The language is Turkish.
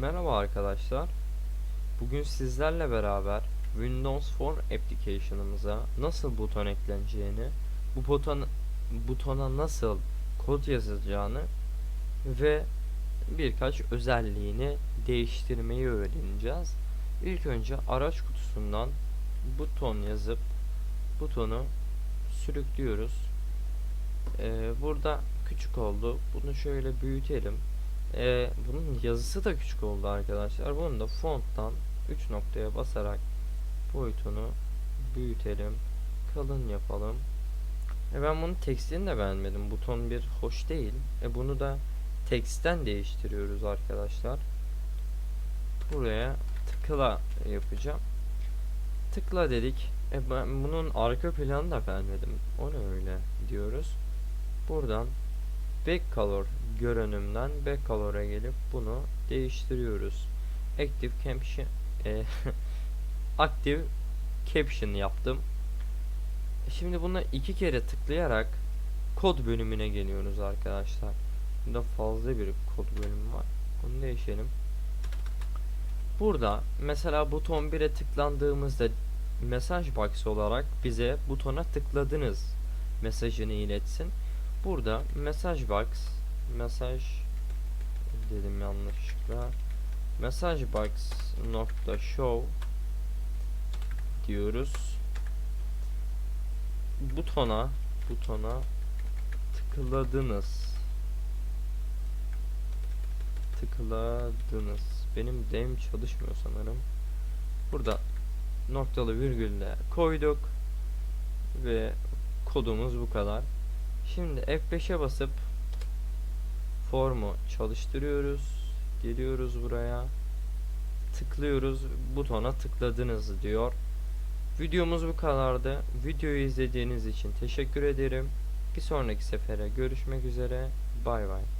Merhaba arkadaşlar. Bugün sizlerle beraber Windows Phone application'ımıza nasıl buton ekleneceğini, bu buton butona nasıl kod yazacağını ve birkaç özelliğini değiştirmeyi öğreneceğiz. İlk önce araç kutusundan buton yazıp butonu sürüklüyoruz. Ee, burada küçük oldu. Bunu şöyle büyütelim. Ee, bunun yazısı da küçük oldu arkadaşlar. Bunu da fonttan 3 noktaya basarak boyutunu büyütelim. Kalın yapalım. E ben bunun tekstilini de beğenmedim. Buton bir hoş değil. E bunu da teksten değiştiriyoruz arkadaşlar. Buraya tıkla yapacağım. Tıkla dedik. E ben bunun arka planını da beğenmedim. O ne öyle diyoruz. Buradan back color görünümden back color'a gelip bunu değiştiriyoruz. Active caption e, active caption yaptım. Şimdi buna iki kere tıklayarak kod bölümüne geliyoruz arkadaşlar. Burada fazla bir kod bölümü var. Bunu değişelim. Burada mesela buton 1'e tıklandığımızda mesaj box olarak bize butona tıkladınız mesajını iletsin. Burada mesaj box mesaj dedim yanlışlıkla. Mesaj box nokta show diyoruz. Butona butona tıkladınız. Tıkladınız. Benim dem çalışmıyor sanırım. Burada noktalı virgülle koyduk ve kodumuz bu kadar Şimdi F5'e basıp formu çalıştırıyoruz. Geliyoruz buraya. Tıklıyoruz. Butona tıkladınız diyor. Videomuz bu kadardı. Videoyu izlediğiniz için teşekkür ederim. Bir sonraki sefere görüşmek üzere. Bay bay.